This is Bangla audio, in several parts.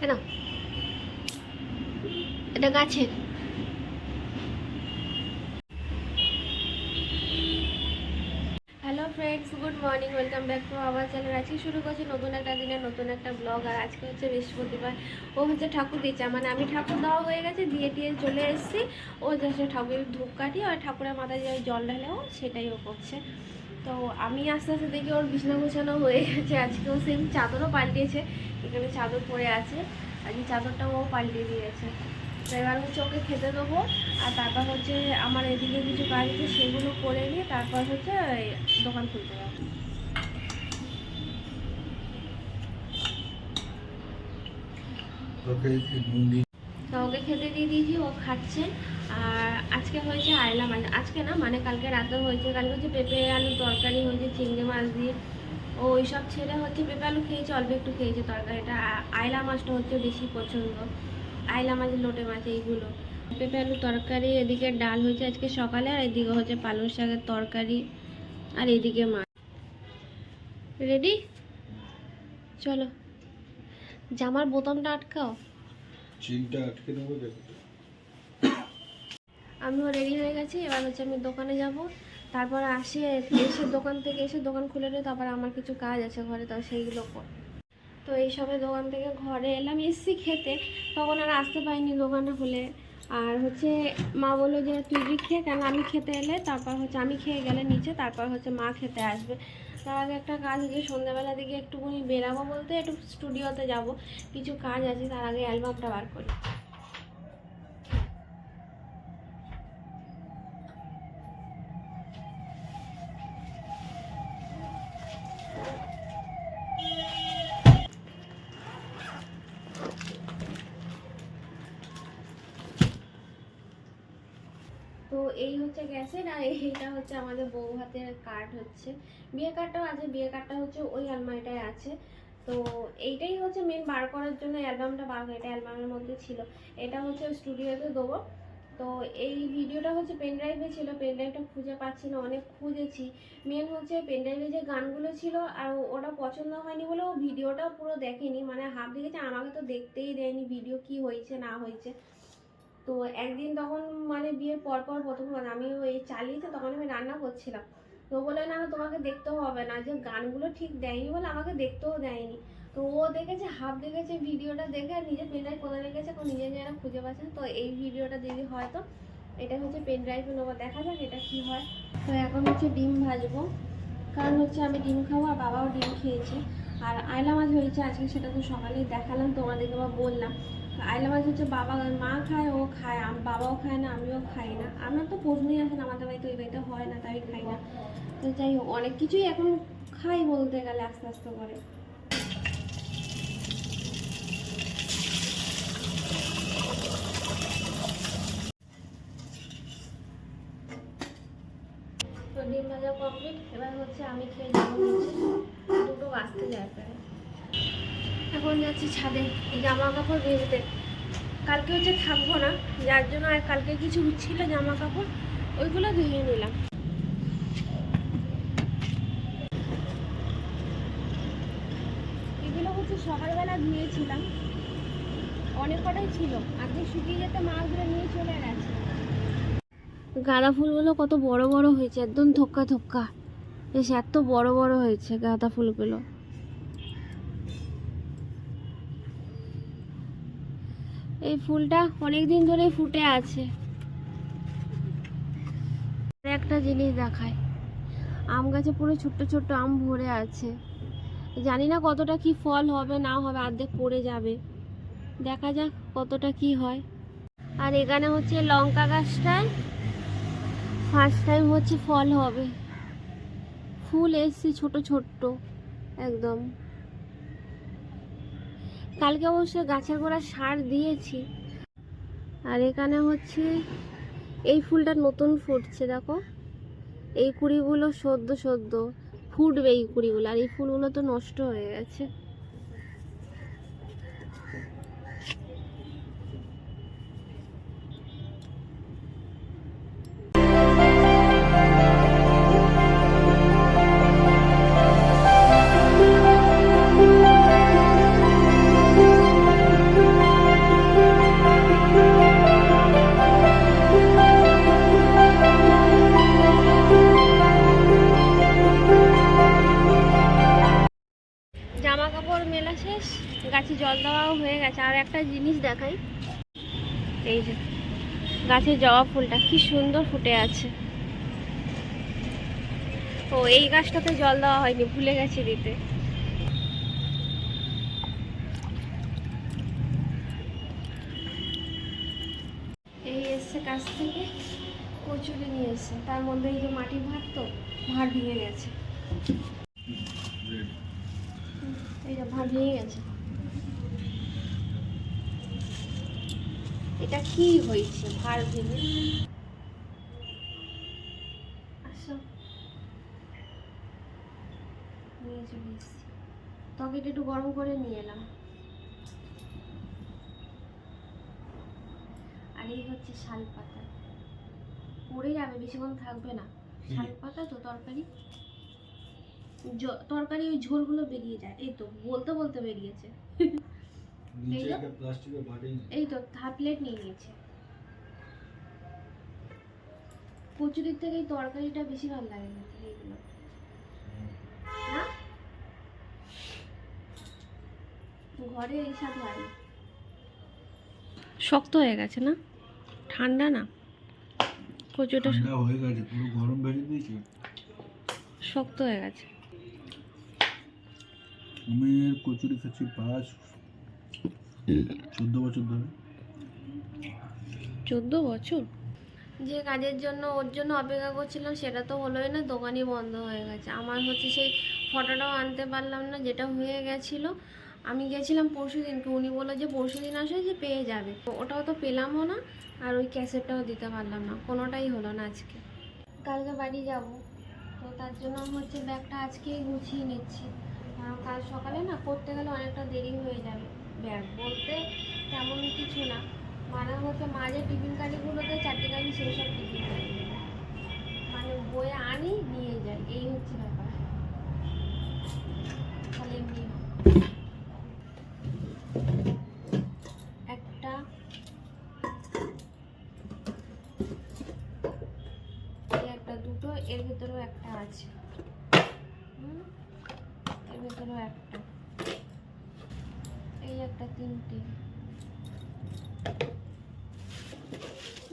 কেন এটা গাছে। Hello friends good morning welcome back to our channel আজকে শুরু করছি নতুন একটা দিনের নতুন একটা ব্লগ আর আজকে হচ্ছে বৃহস্পতিবার। ও হচ্ছে ঠাকুর দিচ্ছে মানে আমি ঠাকুর দেওয়া হয়ে গেছে, দিয়ে দিয়ে চলে এসেছি। ও যাচ্ছে ঠাকুরের ধূপ কাটি আর ঠাকুরের মাথায় যে জল ঢালে ও সেটাই ও করছে। তো আমি আস্তে আস্তে দেখি ওর বিছনা গোছানো হয়ে গেছে। আজকে ও সেম চাদরও পাল্টিয়েছে। এখানে চাদর পরে আছে। আজকে চাদরটাও ও পাল্টিয়ে দিয়েছে। তো এবার হচ্ছে ওকে খেতে দেবো। আর তারপর হচ্ছে আমার এদিকে কিছু কাজ আছে সেগুলো করে নিয়ে তারপর হচ্ছে দোকান খুলতে যাব। ওকে খেতে দিয়ে দিয়েছি ও খাচ্ছে। আর আজকে হয়েছে আয়লা মাছ। আজকে না মানে কালকে রাতে হয়েছে। কালকে হচ্ছে পেঁপে আলু তরকারি হয়েছে, চিংড়ি মাছ দিয়ে। ওই সব ছেড়ে হচ্ছে পেঁপে আলু খেয়েছে, অল্প একটু খেয়েছে তরকারিটা আয়লা মাছটা হচ্ছে বেশি পছন্দ। আয়লা মাছ, লোটে মাছ, এইগুলো। পেঁপে আলু তরকারি, এদিকে ডাল হয়েছে আজকে সকালে, আর এদিকে হচ্ছে পালং শাকের তরকারি, আর এদিকে মাছ রেডি? চলো। জামার বোতামটা আটকাও। চিনটা আটকে নেব দেখো। আমিও রেডি হয়ে গেছি। এবার হচ্ছে আমি দোকানে যাব। তারপর আসে, এসে দোকান থেকে এসে দোকান খুলে নিয়ে তারপর আমার কিছু কাজ আছে ঘরে, তো সেইগুলো কর। তো এই সবে দোকান থেকে ঘরে এলাম, এসছি খেতে। তখন আর আসতে পারিনি দোকানে হলে। আর হচ্ছে মা বলল যে, তুই কি খেয়ে কেন আমি খেতে এলে? তারপর হচ্ছে আমি খেয়ে গেলে নিচে, তারপর হচ্ছে মা খেতে আসবে। তার আগে একটা কাজ আছে, সন্ধ্যাবেলা দিকে একটুখানি বেরাবো বলতে, একটু স্টুডিওতে যাব। কিছু কাজ আছে, তার আগে অ্যালবামটা বার করি তো এই হচ্ছে গ্যাসের এইটা হচ্ছে আমাদের বউ হাতের কার্ড হচ্ছে। বিয়ে কার্ডটাও আছে, বিয়ে কার্ডটা হচ্ছে ওই আলমারিটায় আছে। তো এইটাই হচ্ছে মেন বার করার জন্য অ্যালবামটা বার এটা অ্যালবামের মধ্যে ছিল। এটা হচ্ছে স্টুডিওতে দেবো। তো এই ভিডিওটা হচ্ছে পেনড্রাইভে ছিল পেনড্রাইভটা খুঁজে পাচ্ছি না, অনেক খুঁজেছি। মেন হচ্ছে পেনড্রাইভে যে গানগুলো ছিল, আর ওটা পছন্দ হয়নি বলে ও ভিডিওটা পুরো দেখেনি। মানে হাফ দেখেছে আমাকে তো দেখতেই দেয়নি ভিডিও কি হয়েছে, না হয়েছে। তো একদিন তখন মানে বিয়ের পর পর প্রথম আমি ওই চালিয়েছে, তখন আমি রান্না করছিলাম। তো বলে, না তোমাকে দেখতেও হবে না, যে গানগুলো ঠিক দেয়নি বলে আমাকে দেখতেও দেয়নি। তো ও দেখেছে, হাফ দেখেছে ভিডিওটা দেখে, আর নিজে পেন কোথায় রেখেছে এখন নিজে নিজেরা খুঁজে পাচ্ছে তো এই ভিডিওটা যদি হয় তো, এটা হচ্ছে পেন ড্রাইভে নেব, দেখা যাক এটা কি হয়। তো এখন হচ্ছে ডিম ভাজবো। কারণ হচ্ছে আমি ডিম খাব আর বাবাও ডিম খেয়েছে। আর আয়লা মাছ হয়েছে, আজকে সেটা তো সকালেই দেখালাম, তোমাদেরকে বা বললাম। আয়লা মাছ হচ্ছে বাবা, মা খায়, ও খায় বাবাও খায় না, আমিও খাই না। আমার তো প্রশ্নই আসে না, আমাদের বাড়িতে ওই বাড়িতে হয় না, তাই খাই না। তো যাই হোক, অনেক কিছুই এখন খাই বলতে গেলে আস্তে আস্তে করে। তো ডিম ভাজা কমপ্লিট এবার হচ্ছে আমি খেয়ে দুটো বাজতে যায় প্রায় যাচ্ছি ছাদে জামা কাপড় ভেজতে। কালকে হচ্ছে থাকব না, যার জন্য আর কালকে কিছু ছিল জামা কাপড় ওইগুলো ধুয়ে নিলাম। এগুলো হচ্ছে সকালবেলা ধুয়েছিলাম। অনেক কটাই ছিল, আজকে শুকিয়ে যেতে মাছগুলো নিয়ে চলে গেছে। গাঁদা ফুলগুলো কত বড় বড় হয়েছে, একদম থোক্কা থোক্কা বেশ, এত বড় বড় হয়েছে গাঁদা ফুলগুলো। এই ফুলটা অনেক দিন ধরে ফুটে আছে। একটা জিনিস দেখায় আম গাছে পুরো ছোট্ট ছোট্ট আম ভরে আছে। জানি না কতটা কি ফল হবে, না হবে, অর্ধেক পড়ে যাবে। দেখা যাক কতটা কি হয়। আর এখানে হচ্ছে লঙ্কা গাছটায় ফার্স্ট টাইম হচ্ছে ফল হবে। ফুল এসছে ছোট ছোট্ট, একদম। কালকে অবশ্য গাছের গোড়া সার দিয়েছি। আর এখানে হচ্ছে এই ফুলটা নতুন ফুটছে, দেখো। এই কুড়িগুলো সদ্য সদ্য ফুটবে এই কুড়িগুলো, আর এই ফুলগুলো তো নষ্ট হয়ে গেছে। একটা জিনিস দেখাই। এই যে গাছের জবা ফুলটা কি সুন্দর ফুটে আছে। ও, এই গাছটাতে জল দেওয়া হয়নি, ভুলে গেছি দিতে। এই এসছে কাছ থেকে কচুরি নিয়ে এসছে। তার মধ্যে এই যে মাটির ভাত তো, ভাত ভেঙে গেছে। এই যে ভাত ভেঙে গেছে। এটা কি হয়েছে? ভাত ভেঙে আসো। নিয়ে চলে এসছি। তরকারিটা একটু গরম করে নিয়ে এলাম। আর এই হচ্ছে শাল পাতা। পড়ে যাবে বেশিক্ষণ থাকবে না। শাল পাতা তো তরকারি। তরকারি ওই ঝোলগুলো বেরিয়ে যায়। এই তো বলতে বলতে বেরিয়েছে। নিচে এই একটা প্লাস্টিকের বাটি এই তো হাফ প্লেট নিয়ে নিয়েছে। কচুরির থেকে এই তরকারিটা বেশি ভালো লাগে এইগুলো না ঘরে এই স্বাদ হয় না। শক্ত হয়ে গেছে না? ঠান্ডা না? কচুটা ঠান্ডা হয়ে গেছে পুরো গরম দিয়েছে। শক্ত হয়ে গেছে। আমি কচুরি খাচ্ছি পাঁচ চোদ্দ বছর ধরে। চোদ্দ বছর? যে কাজের জন্য ওর জন্য অপেক্ষা করছিলাম সেটা তো হলোই না, দোকানই বন্ধ হয়ে গেছে। আমার হচ্ছে সেই ফটোটাও আনতে পারলাম না, যেটা হয়ে গেছিল। আমি গেছিলাম পরশু দিনকে, উনি বলল যে পরশু দিন আসে যে পেয়ে যাবে। ওটাও তো পেলামও না, আর ওই ক্যাসেটটাও দিতে পারলাম না, কোনোটাই হলো না আজকে। কালকে বাড়ি যাব, তো তার জন্য হচ্ছে ব্যাগটা আজকেই গুছিয়ে নিচ্ছি। কাল সকালে না করতে গেলে অনেকটা দেরি হয়ে যাবে। ব্যাগ বলতে তেমন কিছু না। মানে হচ্ছে মাঝে টিফিন কারিগুলোতে চারটে কারি সেই সব টিফিন কারি মানে বয়ে আনি, নিয়ে যাই এই হচ্ছে ব্যাপার। তাহলে এমনি একটা একটা দুটো, এর ভিতরেও একটা আছে হুম, এর ভিতরেও একটা এই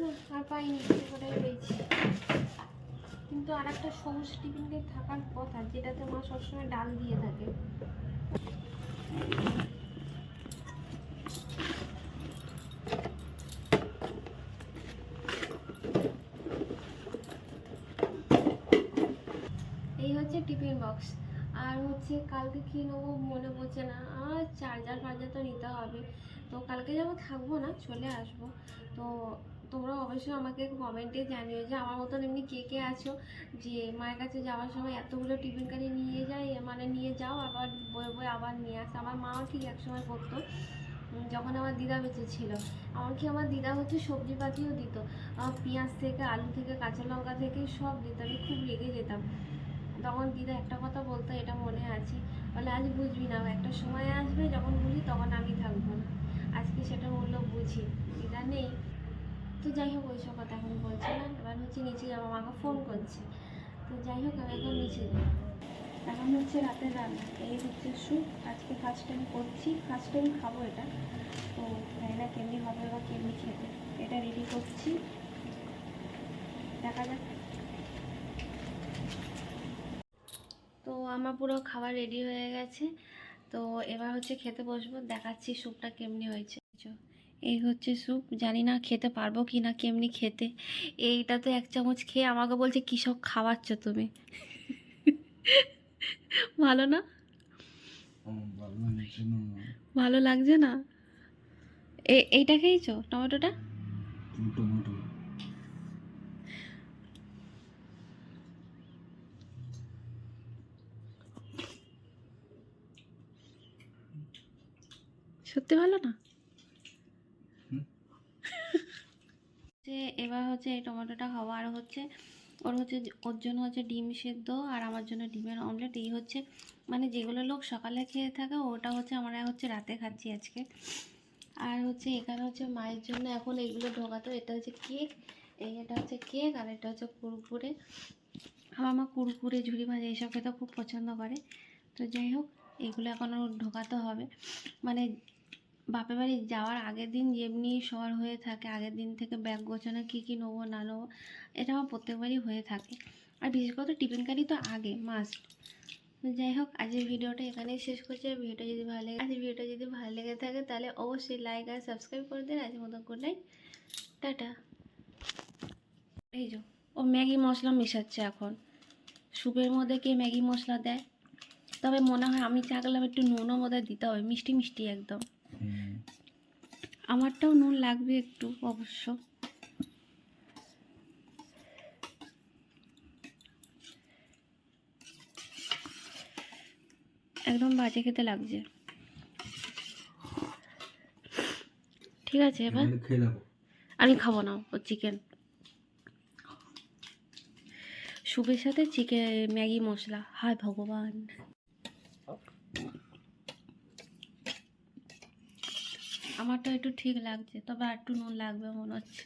না, আর পাইনি ওটাই পেয়েছি। কিন্তু আর একটা সবুজ টিফিন থাকার কথা যেটাতে মা সবসময় ডাল দিয়ে থাকে। এই হচ্ছে টিফিন বক্স। আর হচ্ছে কালকে কি নেব মনে পড়ছে না। আর চার্জার ফার্জার তো নিতে হবে। তো কালকে যেমন থাকব না, চলে আসব। তো তোমরা অবশ্যই আমাকে কমেন্টে জানিও যে আমার মতন এমনি কে কে আছো? যে মায়ের কাছে যাওয়ার সময় এতগুলো টিফিন কারি নিয়ে যায় মানে নিয়ে যাও, আবার বয়ে বয়ে আবার নিয়ে আসে। আমার মাও ঠিক একসময় করতো যখন আমার দিদা বেঁচে ছিল। এমনকি আমার দিদা হচ্ছে সবজি পাতিও দিত। পেঁয়াজ থেকে, আলু থেকে, কাঁচা লঙ্কা থেকে সব দিত। আমি খুব রেগে যেতাম। তখন দিদা একটা কথা বলতো, এটা মনে আছে। বলে, আজ বুঝবি না, একটা সময় আসবে যখন বুঝি তখন আমি থাকব না। আজকে সেটা মূল্য বুঝি। দিদা নেই। তো যাই হোক, ওইসব কথা এখন বলছি না। এবার হচ্ছে নিচে যাব আমাকে ফোন করছে। তো যাই হোক, আমি এখন নিচে যাই। এখন হচ্ছে রাতের রান্না। এই হচ্ছে স্যুপ আজকে ফার্স্ট টাইম করছি। ফার্স্ট টাইম খাব এটা। তো জানি না কেমনি হবে বা কেমনি খেতে। এটা রেডি করছি। দেখা যাক তো আমার পুরো খাবার রেডি হয়ে গেছে। তো এবার হচ্ছে খেতে বসবো, দেখাচ্ছি স্যুপটা কেমনি হয়েছে। এই হচ্ছে স্যুপ। জানি না খেতে পারব কি না কেমনি খেতে। এইটা তো এক চামচ খেয়ে আমাকে বলছে, কী সব খাওয়াচ্ছ তুমি? ভালো না? ভালো লাগছে না? এইটা খেয়েছো টমেটোটা? টমেটো। সত্যি ভালো না? যে এবার হচ্ছে এই টমেটোটা খাওয়া আর হচ্ছে ওর হচ্ছে ওর জন্য হচ্ছে ডিম সেদ্ধ আর আমার জন্য ডিমের অমলেট। এই হচ্ছে মানে যেগুলো লোক সকালে খেয়ে থাকে ওটা হচ্ছে আমরা হচ্ছে রাতে খাচ্ছি আজকে। আর হচ্ছে এখানে হচ্ছে মায়ের জন্য এখন এইগুলো ঢোকাতো এটা হচ্ছে কেক এই এটা হচ্ছে কেক আর এটা হচ্ছে কুরকুরে। আমার মা কুরকুরে ঝুড়ি ভাজা এইসব খেতে খুব পছন্দ করে। তো যাই হোক এগুলো এখন ঢোকাতে হবে। মানে বাপের বাড়ি যাওয়ার আগের দিন যেমনি শহর হয়ে থাকে, আগের দিন থেকে ব্যাগ গোছানো, কী কী নেব, না নেব, এটা আমার প্রত্যেকবারই হয়ে থাকে। আর বিশেষ করে টিফিন কারি তো আগে মাস্ট যাই হোক, আজকের ভিডিওটা এখানেই শেষ করছি। আর ভিডিওটা যদি ভালো লাগে, আজকের ভিডিওটা যদি ভালো লেগে থাকে, তাহলে অবশ্যই লাইক আর সাবস্ক্রাইব করে দিন। আজকের মতো নাইট টাটা। এই যে, ও ম্যাগি মশলা মেশাচ্ছে এখন। স্যুপের মধ্যে কে ম্যাগি মশলা দেয়? তবে মনে হয় আমি চাকলাম একটু নুনও মধ্যে দিতে হবে। মিষ্টি মিষ্টি একদম। আমারটাও নুন লাগবে একটু অবশ্য। একদম বাজে খেতে লাগছে। ঠিক আছে এবার? আমি খাব না ও চিকেন। স্যুপের সাথে চিকেন ম্যাগি মশলা। হায় ভগবান। আমারটা একটু ঠিক লাগছে তবে আর একটু নুন লাগবে মনে হচ্ছে।